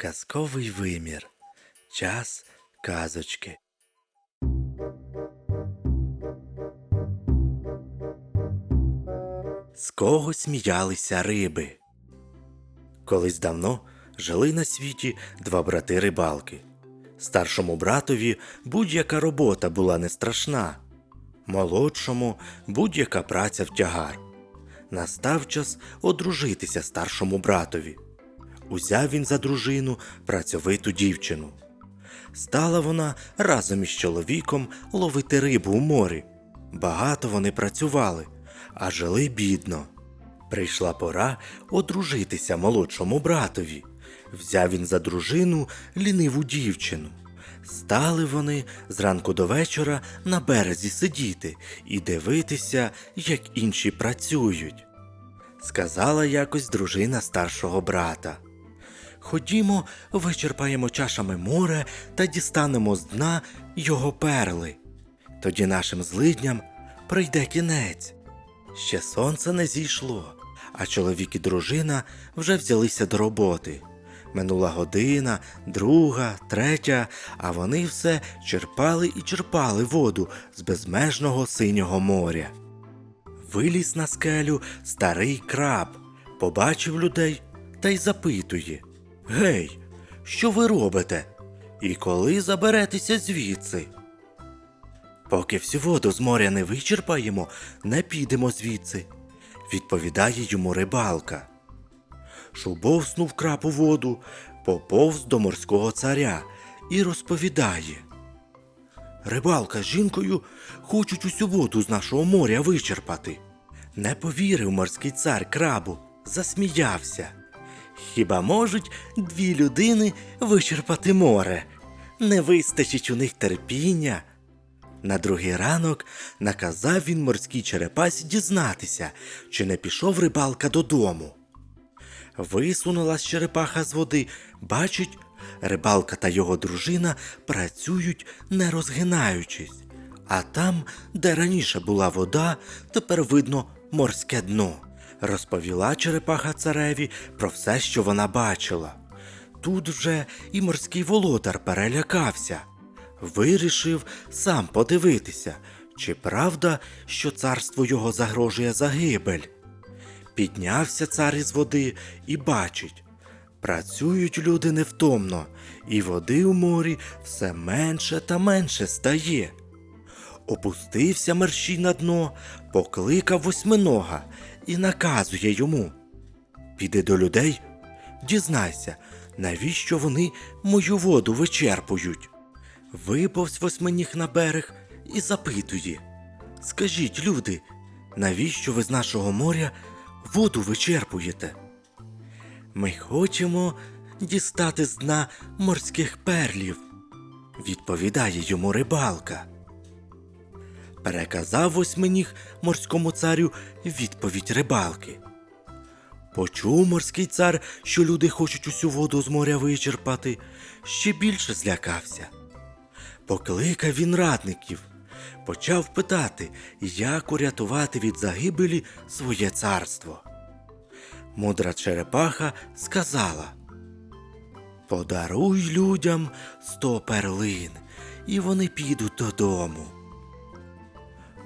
Казковий вимір. Час казочки. З кого сміялися риби? Колись давно жили на світі два брати рибалки. Старшому братові будь-яка робота була не страшна, молодшому будь-яка праця в тягар. Настав час одружитися старшому братові. Узяв він за дружину працьовиту дівчину. Стала вона разом із чоловіком ловити рибу у морі. Багато вони працювали, а жили бідно. Прийшла пора одружитися молодшому братові. Взяв він за дружину ліниву дівчину. Стали вони зранку до вечора на березі сидіти і дивитися, як інші працюють. Сказала якось дружина старшого брата. Ходімо, вичерпаємо чашами море та дістанемо з дна його перли. Тоді нашим злидням прийде кінець. Ще сонце не зійшло, а чоловік і дружина вже взялися до роботи. Минула година, друга, третя, а вони все черпали і черпали воду з безмежного синього моря. Виліз на скелю старий краб, побачив людей та й запитує Гей, що ви робите? І коли заберетеся звідси? Поки всю воду з моря не вичерпаємо, не підемо звідси, відповідає йому рибалка. Шубовснув краб у воду, поповз до морського царя і розповідає. Рибалка з жінкою хочуть усю воду з нашого моря вичерпати. Не повірив морський цар крабу, засміявся. Хіба можуть дві людини вичерпати море? Не вистачить у них терпіння. На другий ранок наказав він морській черепасі дізнатися, чи не пішов рибалка додому. Висунулась черепаха з води, бачить, рибалка та його дружина працюють, не розгинаючись. А там, де раніше була вода, тепер видно морське дно. Розповіла черепаха цареві про все, що вона бачила. Тут вже і морський володар перелякався. Вирішив сам подивитися, чи правда, що царство його загрожує загибель. Піднявся цар із води і бачить. Працюють люди невтомно, і води у морі все менше та менше стає. Опустився мерщій на дно, покликав восьминога і наказує йому. Піди до людей, дізнайся, навіщо вони мою воду вичерпують. Виповз восьминіг на берег і запитує Скажіть, люди, навіщо ви з нашого моря воду вичерпуєте? Ми хочемо дістати з дна морських перлів, відповідає йому рибалка. Переказав восьминіг морському царю відповідь рибалки. Почув морський цар, що люди хочуть усю воду з моря вичерпати, ще більше злякався. Покликав він радників, почав питати, як урятувати від загибелі своє царство. Мудра черепаха сказала Подаруй людям сто перлин, і вони підуть додому.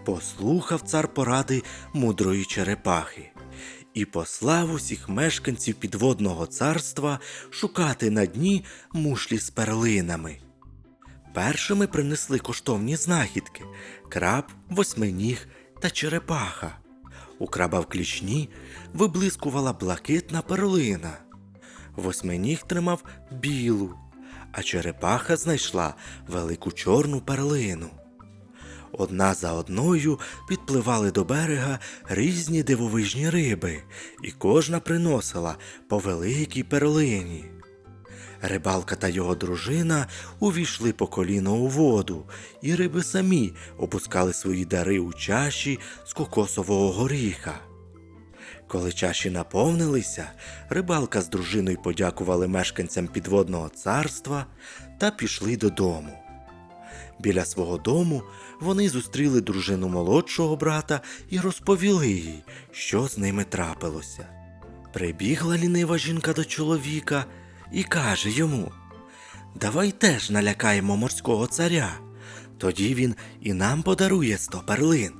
Послухав цар поради мудрої черепахи і послав усіх мешканців підводного царства шукати на дні мушлі з перлинами. Першими принесли коштовні знахідки краб, восьминіг та черепаха. У краба в клічні виблискувала блакитна перлина. Восьминіг тримав білу, а черепаха знайшла велику чорну перлину. Одна за одною підпливали до берега різні дивовижні риби, і кожна приносила по великій перлині. Рибалка та його дружина увійшли по коліно у воду, і риби самі опускали свої дари у чаші з кокосового горіха. Коли чаші наповнилися, рибалка з дружиною подякували мешканцям підводного царства та пішли додому. Біля свого дому вони зустріли дружину молодшого брата і розповіли їй, що з ними трапилося. Прибігла лінива жінка до чоловіка і каже йому: Давай теж налякаємо морського царя. Тоді він і нам подарує сто перлин.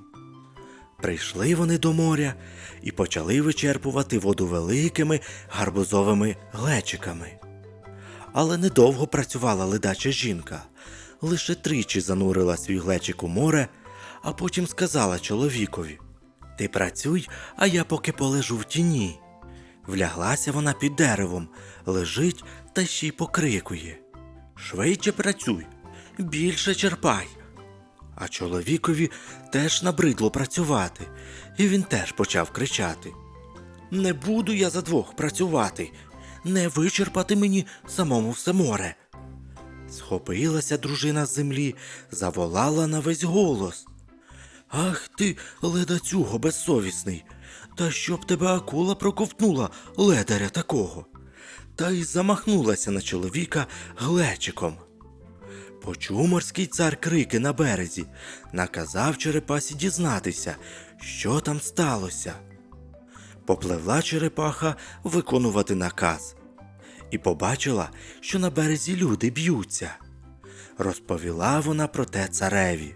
Прийшли вони до моря і почали вичерпувати воду великими гарбузовими глечиками. Але недовго працювала ледача жінка, лише тричі занурила свій глечик у море, а потім сказала чоловікові: Ти працюй, а я поки полежу в тіні. Вляглася вона під деревом, лежить та ще й покрикує. Швидше працюй, більше черпай. А чоловікові теж набридло працювати, і він теж почав кричати: Не буду я за двох працювати, не вичерпати мені самому все море. Схопилася дружина з землі, заволала на весь голос. Ах ти, ледацюго безсовісний, та щоб тебе акула проковтнула ледаря такого. Та й замахнулася на чоловіка глечиком. Почув морський цар крики на березі, наказав черепасі дізнатися, що там сталося. Попливла черепаха виконувати наказ і побачила, що на березі люди б'ються. Розповіла вона про те цареві.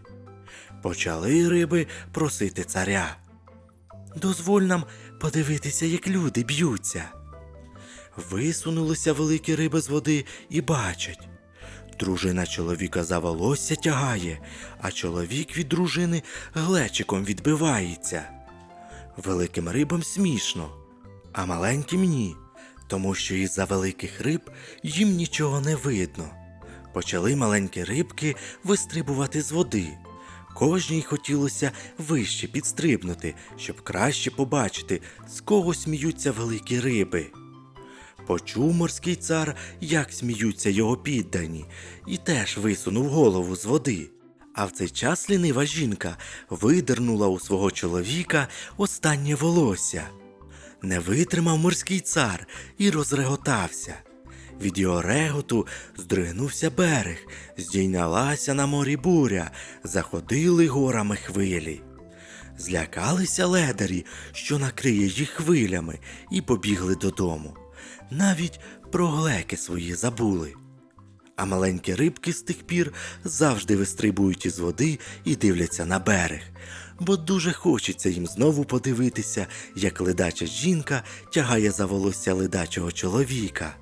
Почали риби просити царя. Дозволь нам подивитися, як люди б'ються. Висунулися великі риби з води і бачать. Дружина чоловіка за волосся тягає, а чоловік від дружини глечиком відбивається. Великим рибам смішно, а маленьким ні, тому що із-за великих риб їм нічого не видно. Почали маленькі рибки вистрибувати з води. Кожній хотілося вище підстрибнути, щоб краще побачити, з кого сміються великі риби. Почув морський цар, як сміються його піддані, і теж висунув голову з води. А в цей час лінива жінка видернула у свого чоловіка останнє волосся. Не витримав морський цар і розреготався. Від його реготу здригнувся берег, здійнялася на морі буря, заходили горами хвилі. Злякалися ледарі, що накриє їх хвилями, і побігли додому. Навіть про глеки свої забули. А маленькі рибки з тих пір завжди вистрибують із води і дивляться на берег, бо дуже хочеться їм знову подивитися, як ледача жінка тягає за волосся ледачого чоловіка.